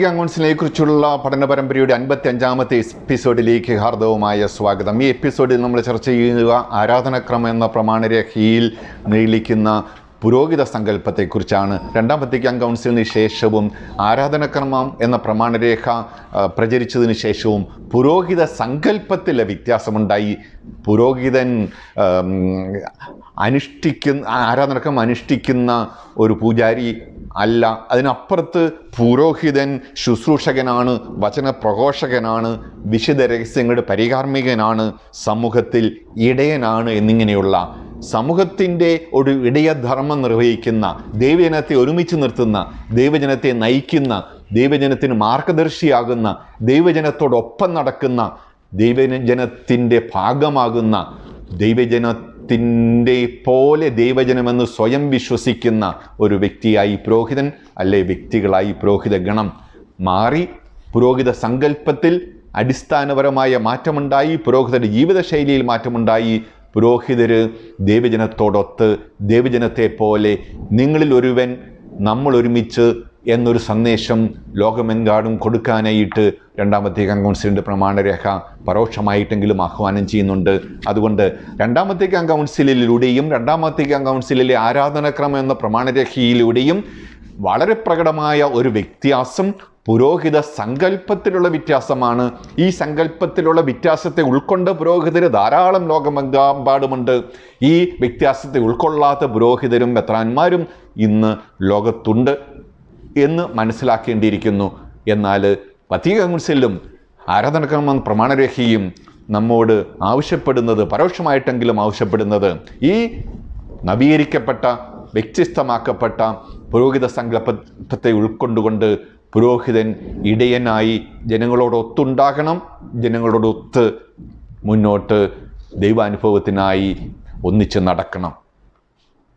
കൗൺസിലിനെ കുറിച്ചുള്ള പഠന പരമ്പരയുടെ അൻപത്തി അഞ്ചാമത്തെ എപ്പിസോഡിലേക്ക് ഹാർദവുമായ സ്വാഗതം. ഈ എപ്പിസോഡിൽ നമ്മൾ ചർച്ച ചെയ്യുക ആരാധനക്രമം എന്ന പ്രമാണരേഖയിൽ നീളിക്കുന്ന പുരോഹിത സങ്കല്പത്തെക്കുറിച്ചാണ്. രണ്ടാം വത്തിക്കാൻ കൗൺസിലിന് ശേഷവും ആരാധനക്രമം എന്ന പ്രമാണരേഖ പ്രചരിച്ചതിന് ശേഷവും പുരോഹിത സങ്കല്പത്തിലെ വ്യത്യാസമുണ്ടായി. പുരോഹിതൻ അനുഷ്ഠിക്കുന്ന ആരാധനക്രമം അനുഷ്ഠിക്കുന്ന ഒരു പൂജാരി അല്ല അതിനപ്പുറത്ത് പുരോഹിതൻ ശുശ്രൂഷകനാണ് വചനപ്രഘോഷകനാണ് വിശുദ്ധ രഹസ്യങ്ങളുടെ പരികാർമികനാണ് സമൂഹത്തിൽ ഇടയനാണ് എന്നിങ്ങനെയുള്ള സമൂഹത്തിന്റെ ഒരു ഇടയധർമ്മം നിർവഹിക്കുന്ന ദൈവജനത്തെ ഒരുമിച്ച് നിർത്തുന്ന ദൈവജനത്തെ നയിക്കുന്ന ദൈവജനത്തിന് മാർഗദർശിയാകുന്ന ദൈവജനത്തോടൊപ്പം നടക്കുന്ന ദൈവജനത്തിന്റെ ഭാഗമാകുന്ന ദൈവജനത്തിന്റെ പോലെ ദൈവജനമെന്ന് സ്വയം വിശ്വസിക്കുന്ന ഒരു വ്യക്തിയായി പുരോഹിതൻ അല്ലെ വ്യക്തികളായി പുരോഹിത ഗണം മാറി പുരോഹിത സങ്കല്പത്തിൽ അടിസ്ഥാനപരമായ മാറ്റമുണ്ടായി പുരോഹിതരുടെ ജീവിതശൈലിയിൽ മാറ്റമുണ്ടായി. പുരോഹിതർ ദൈവജനത്തോടൊത്ത് ദൈവജനത്തെ പോലെ നിങ്ങളിൽ ഒരുവൻ നമ്മൾ ഒരുമിച്ച് എന്നൊരു സന്ദേശം ലോകമെങ്കാടും കൊടുക്കാനായിട്ട് രണ്ടാമത്തെ കൗൺസിലിന്റെ പ്രമാണരേഖ പരോക്ഷമായിട്ടെങ്കിലും ആഹ്വാനം ചെയ്യുന്നുണ്ട്. അതുകൊണ്ട് രണ്ടാമത്തെ കൗൺസിലിലൂടെയും രണ്ടാമത്തെ കൗൺസിലിലെ ആരാധനക്രമം എന്ന പ്രമാണരേഖയിലൂടെയും വളരെ പ്രകടമായ ഒരു വ്യത്യാസം പുരോഹിത സങ്കല്പത്തിലുള്ള വ്യത്യാസമാണ്. ഈ സങ്കല്പത്തിലുള്ള വ്യത്യാസത്തെ ഉൾക്കൊണ്ട് പുരോഹിതർ ധാരാളം ലോകമെമ്പാടുമുണ്ട് ഈ വ്യത്യാസത്തെ ഉൾക്കൊള്ളാത്ത പുരോഹിതരും മെത്രാന്മാരും ഇന്ന് ലോകത്തുണ്ട്. എന്ന് മനസ്സിലാക്കേണ്ടിയിരിക്കുന്നു. എന്നാൽ വത്തിക കൗൺസിലും ആരാധനക്രമം പ്രമാണരേഖയും നമ്മോട് ആവശ്യപ്പെടുന്നത് പരോക്ഷമായിട്ടെങ്കിലും ആവശ്യപ്പെടുന്നത് ഈ നവീകരിക്കപ്പെട്ട വ്യത്യസ്തമാക്കപ്പെട്ട പുരോഹിത സങ്കല്പത്തെ ഉൾക്കൊണ്ടുകൊണ്ട് പുരോഹിതൻ ഇടയനായി ജനങ്ങളോടൊത്തുണ്ടാകണം ജനങ്ങളോടൊത്ത് മുന്നോട്ട് ദൈവാനുഭവത്തിനായി ഒന്നിച്ച് നടക്കണം.